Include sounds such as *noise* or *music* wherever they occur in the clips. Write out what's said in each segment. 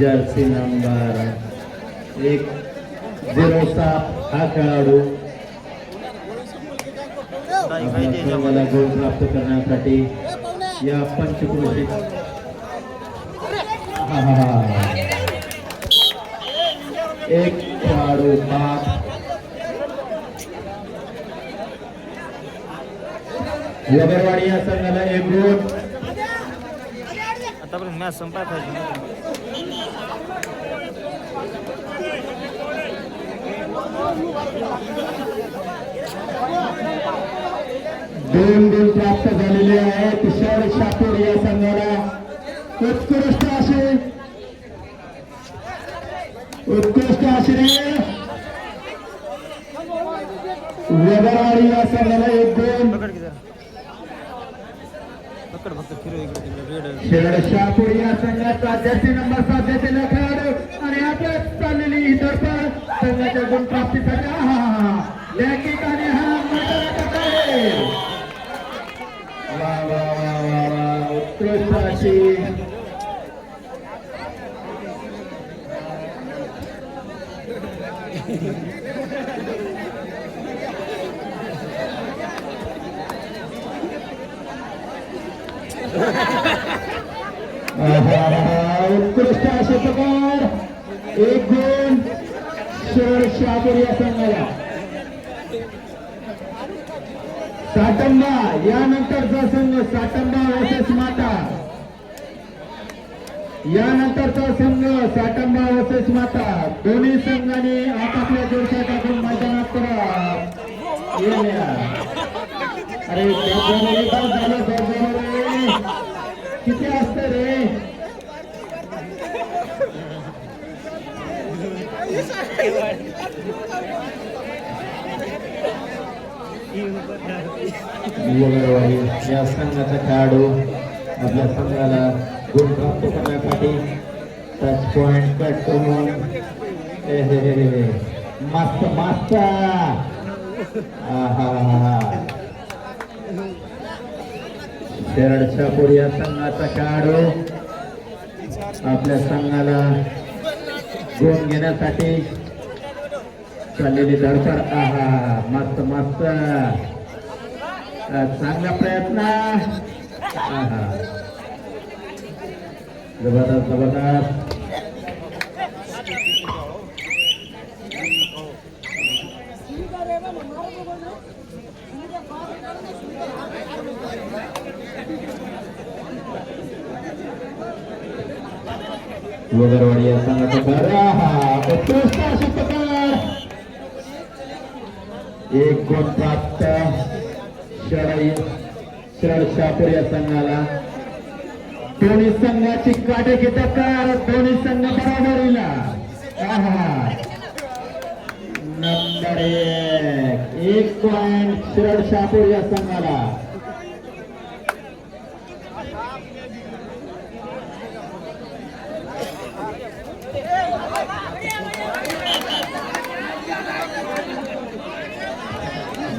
Jersey number एक zero सात हा खेळाडू. मला संघाला गोल प्राप्त करण्यासाठी या पंचकृषी हा. एक खेळाडू पाच वगरवाडी या संघाला एक गुण आतापर्यंत मॅच संपाय पाहिजे दोन गुण प्राप्त झालेले आहेत. शहर शापूर या संघाला उत्कृष्ट असे. उत्कृष्ट असे वगरवाडी या संघाला एक दोन पकड की जरा पकड फक्त फिरव इकडे तिकडे रेड शेरड शापूर या संघाचा जर्सी नंबर सात देतेला खेळाडू आणि आता चाललेली ही धडपड संघाच्या गुण प्राप्तीसाठी. हा मैदानाचा आहे वा वा वा वा. उत्कृष्ट अशी आहा, उत्कृष्ट असे प्रकार. एक दोन. शहर शहापूर या संघाला साटंबा यानंतरचा संघ साटंबा वसेस माता. यानंतरचा संघ साटंबा वसेस माता. दोन्ही संघाने आपापल्या जोरशा टाकून मैदानात परत अरे झालं किती असतं रे वगैरे या संघाचा खेळाडू आपल्या संघाला गुण प्राप्त करण्यासाठी टच पॉइंट कट करून मस्त मस्त आहा शरद शापूर या संघाचा खेळाडू आपल्या संघाला गुण घेण्यासाठी चाललेली धडपड. आहा मस्त मस्त. चांगला प्रयत्न. आहा. जबरदस्त जबरदस्त. वगरवाडी या संघाचा उत्कृष्ट अशी प्रकार एक गुण प्राप्त. शरई शरद शापूर या संघाला. दोन्ही संघाची काटेकी टक्कर दोन्ही संघ बरोबरीला. आहा. नंबर एक. एक पॉइंट शरद शापूर या संघाला.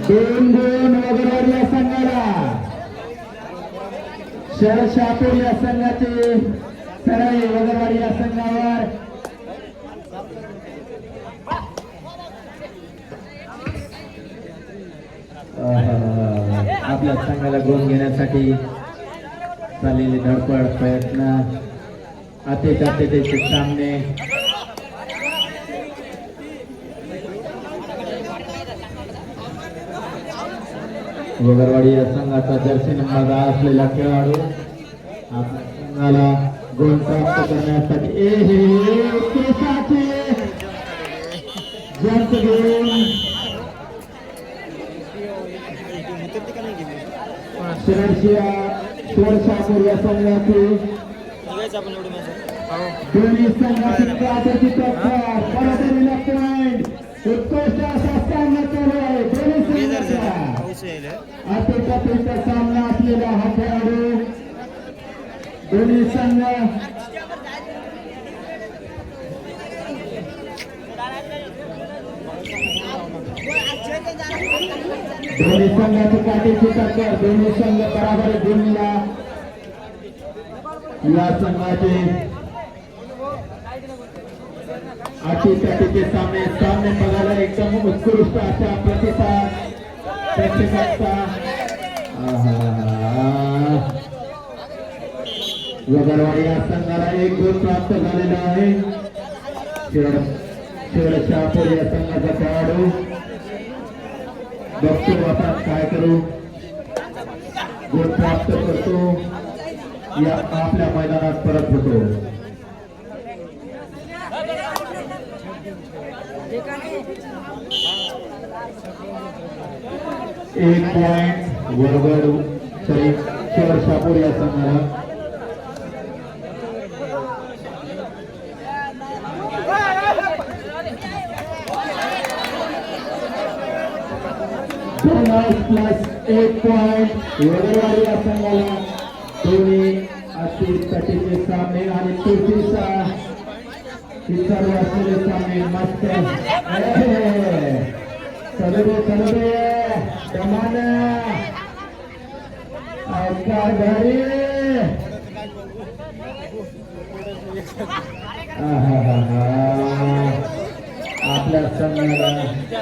दोन दोन वगैरे या संघाला. शरद शापूर या संघाचे सराई वगैरे या संघावर. आपल्या संघाला गोंद घेण्यासाठी चाललेली धडपड प्रयत्न. अति त्याचे सामने। वगरवाडी या संघाचा जर्सी नंबर असलेला खेळाडू आपल्या संघाला गोल प्राप्त करण्यासाठी ए हे केसाचे घेऊन शिरशापूर या संघातील आपण एवढी मॅच दोन्ही सामना दोन्ही असलेला हा खेळाडू दोन्ही संघ दोन्ही संघाची टक्कर दोन्ही संघ बराबर गुणला या संघाचे अटीतटीचे सामने सामने बघायला एकदम उत्कृष्ट अशा प्रतिसाद प्रेक्षकांचा. वगरवाडी या संघाला एक गोल प्राप्त झालेला आहे. शिरड शहापूर या संघाचा खेळाडू. बघतो आपण काय करू. गोल प्राप्त करतो. आपल्या मैदानात परत होतो. एक पॉइंट वरगड सॉरी शहर शापूर या संघाला. प्लस एक पॉइंट वरगड या संघाला. धोनी अति तटीचे सामने आणि तुळशीचा ही असलेले सामने मस्त. चलो रे चलो रे कमान घरी आपल्या संघाला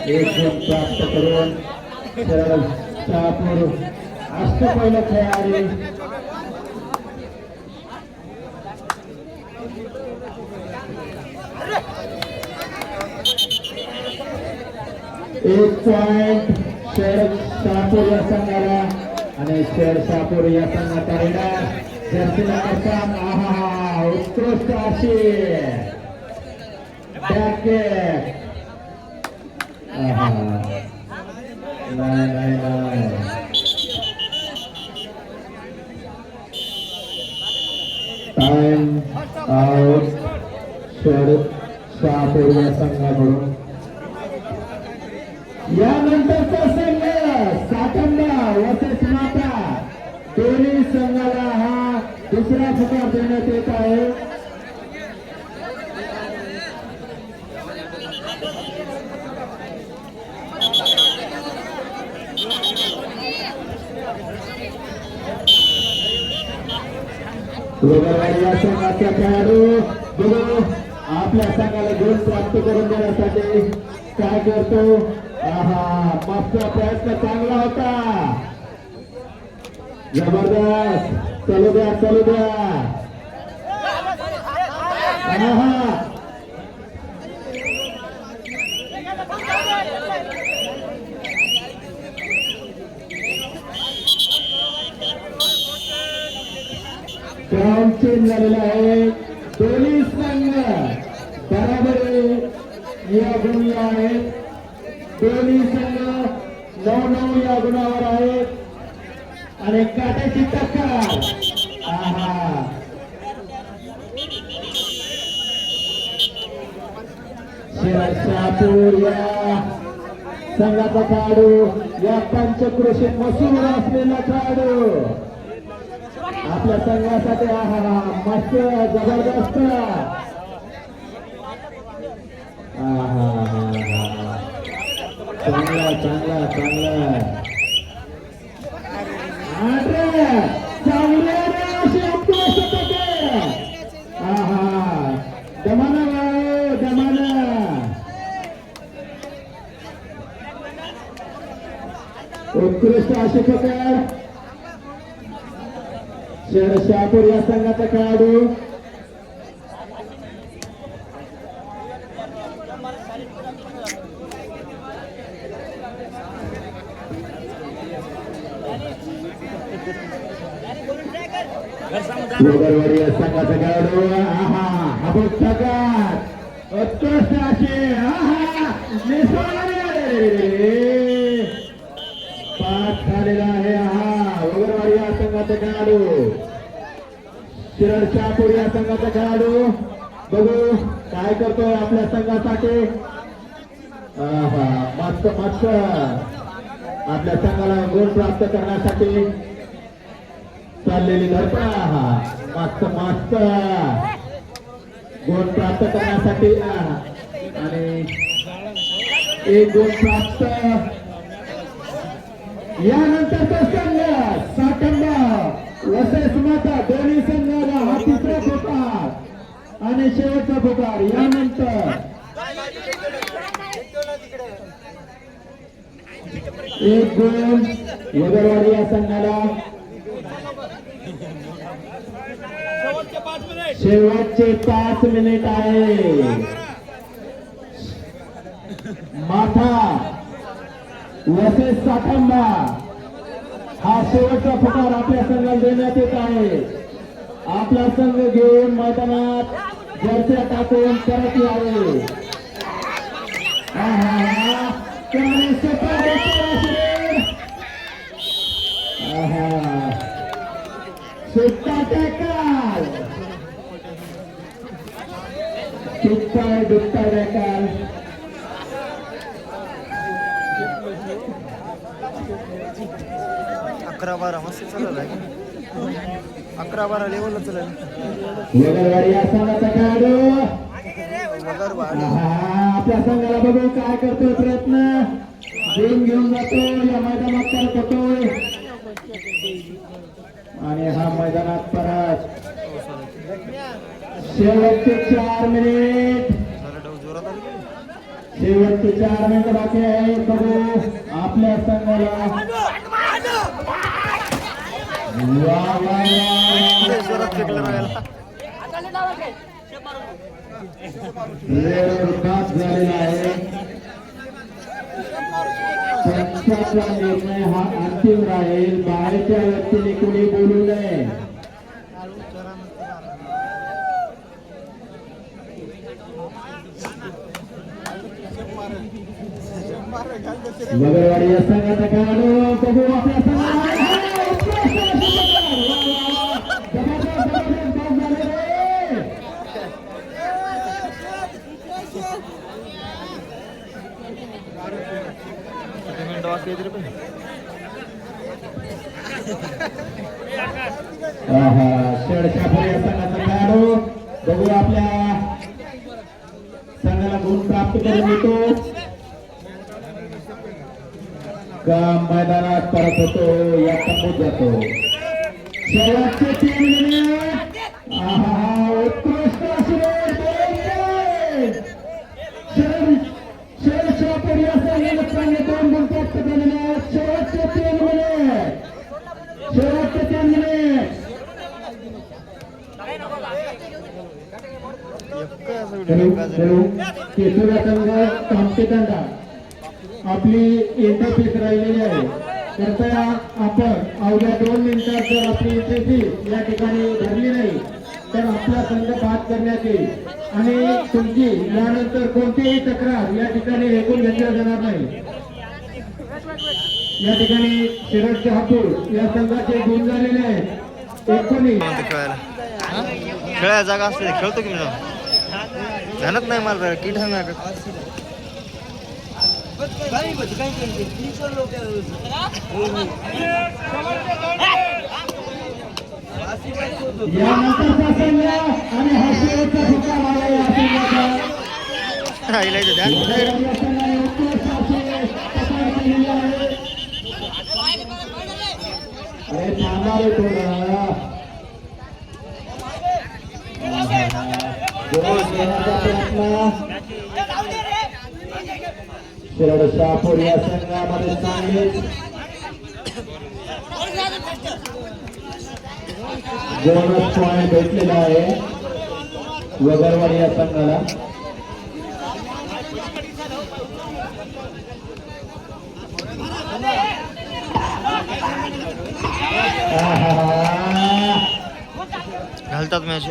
एक गुण प्राप्त करून सरळ शहापूर अष्टपैल खेळाडू. एक पॉइंट शेर शहापूर या संघाला आणि शेर शहापूर या संघाचा रेडर जर्सीला करतात आहा उत्कृष्ट अशी बॅकेट आहा नाही नाही नाही टाइम आउट शेर शहापूर या संघाकडून यानंतरचा संघ सातंबा वसेस माता दोन्ही संघाला हा दुसरा पुकार देण्यात येत आहे. या संघाचा खेळाडू बघू. आपल्या संघाला गुण प्राप्त करून देण्यासाठी काय करतो? मागचा प्रयत्न चांगला होता. जबरदस्त. चलू द्या चलू द्या. ग्राउंड चेंज झालेला आहे दोन्ही संघ बराबर या गुणी आहेत. दोन्ही संघ नऊ नऊ या गुणावर आहेत. आणि काट्याची टक्कर. आहा. शहर शहापूर या संघाचा खेळाडू या पंचक्रोशी मसूर असलेला खेळाडू. आपल्या संघासाठी हा मस्त जबरदस्त. चांगला चांगला चांगला उत्कृष्ट चांगले रे अशी अपयश होते. आहा, दमाना गाव, दमाना. उत्कृष्ट अशी पकड शहर शहापूर या संघाचा खेळाडू. या संघाचा खेळाडू. आहा हा झालेला आहे. हा या संघाचा खेळाडू. शिरड शहापूर या संघाचा खेळाडू. बघू काय करतोय आपल्या संघासाठी. आहा, मस्त मस्त. आपल्या संघाला गुण प्राप्त करण्यासाठी चाललेली धडपड. हा मस्त मस्त. गुण प्राप्त करण्यासाठी आणि एक गुण प्राप्त. यानंतरचा संघ साठंबा सुमाता दोन्ही संघाला हा तिसरा होता आणि शेवटचा पुकार यानंतर एक गोल वगरवाडी या संघाला. शेवटचे पाच मिनिट आहे. माथा वसेस साठंबा. हा शेवटचा पुकार आपल्या संघाला देण्यात येत आहे. आपला संघ घेऊन मैदानात जर्स्या टाकून परत यावे सुट्टा टॅकल. सुट्टा दुट्टा टॅकल. अकरा बारा मस्त चालत आहे. अकरा बारा लेवलला आहा, आपल्या संघाला बघून काय करतोय प्रयत्न? घेऊन घेऊन जातो या मैदानात परत होतोय. आणि हा मैदानात परत शेवटचे चार मिनिट? शेवटचे चार मिनिट बाकी आहे बघू आपल्या संघाला. वा झालेला आहे पंचाचा निर्णय हा अंतिम राहील बाहेरच्या व्यक्तीने कोणी बोलू नये वगैरेवाडी संघाचा खेळाडू बघू आपण संघाला जबरदस्त, जबरदस्त बाद झाले रे. किती मिनिटं वाचली तरी पण आहा, शेडशापूर या संघाचा खेळाडू बघू आपल्या संघाला गुण प्राप्त करून येतो का मैदानात परत होतो या तंबूत जातो शेवटचे तीन मिनिट उत्कृष्ट दोन गुण प्राप्त शेवटचे तीन मिनिट शेवटचे तीन मिनिट एक संघ आपली राहिलेली आहे. कृपया आपण अवघ्या दोन मिनिटात जर आपली एंट्री या ठिकाणी भरली नाही तर आपला संघ बाद करण्यात येईल. आणि तुमची यानंतर कोणतीही तक्रार या ठिकाणी ऐकून घेतल्या जाणार नाही. या ठिकाणी शिरडचे हापूर या संघाचे गुण झालेले आहेत. एकोणीस खेळायला. जागा असते खेळतो की मी जाणत नाही मला किट आहे माझ्याकडे यानंतरचा संघ आणि हा अरे थांबा रे थोडा गोल प्रयत्न शिरड शहापूर या संघामध्ये चांगले बोनस पॉइंट भेटलेला आहे. वगरवाडी या संघाला. घालतात मॅच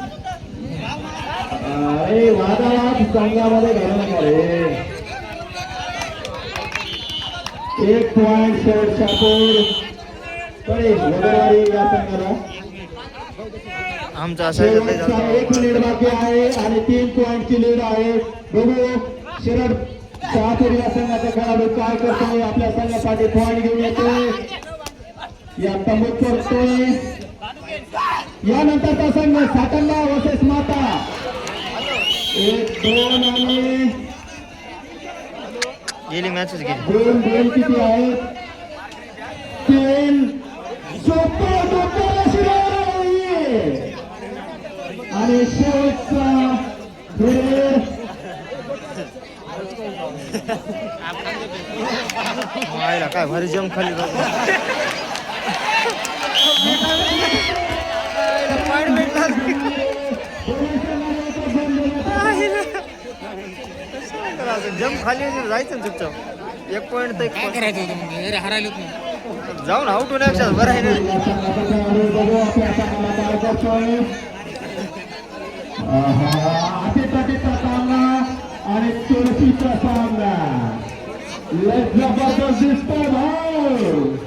अरे वादावाद संघामध्ये घालू नका रे एक पॉइंट शेवट शापूरकडे वगरवाडी या संघाला. आमचं झालं. एक मिनिट बाकी आहे आणि तीन पॉइंटची लीड आहे. बघू शिरड शहापूर या संघाचा खेळाडू काय करतोय? आपल्या संघासाठी पॉइंट घेऊन येतोय. या तंबूत करतोय यानंतरचा संघ सातंबा वर्सेस माता. एक दोन आणि गेली मॅचच गेली दोन दोन किती आहेत? तीन. सोपे सोपे आणि शेवटचा फेर. काय भारी जम खाली *laughs* पाय जम खाली जायचं ना चुपचाप. एक पॉईंट तर एक काय point. करायचं होतं मग? अरे हरायलोच नाही जाऊन आउट होण्यापेक्षा बरं आहे ना. आणि तुळशीचा सामना. लय जबरदस्त दिसतोय भाऊ.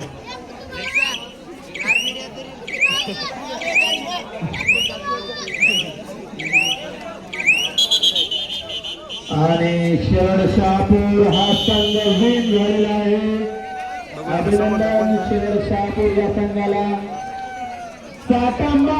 आणि शहर शहापूर हा संघ विन झालेला आहे. अभिनंदन कोण- शहर शहापूर या संघाला. सातांबा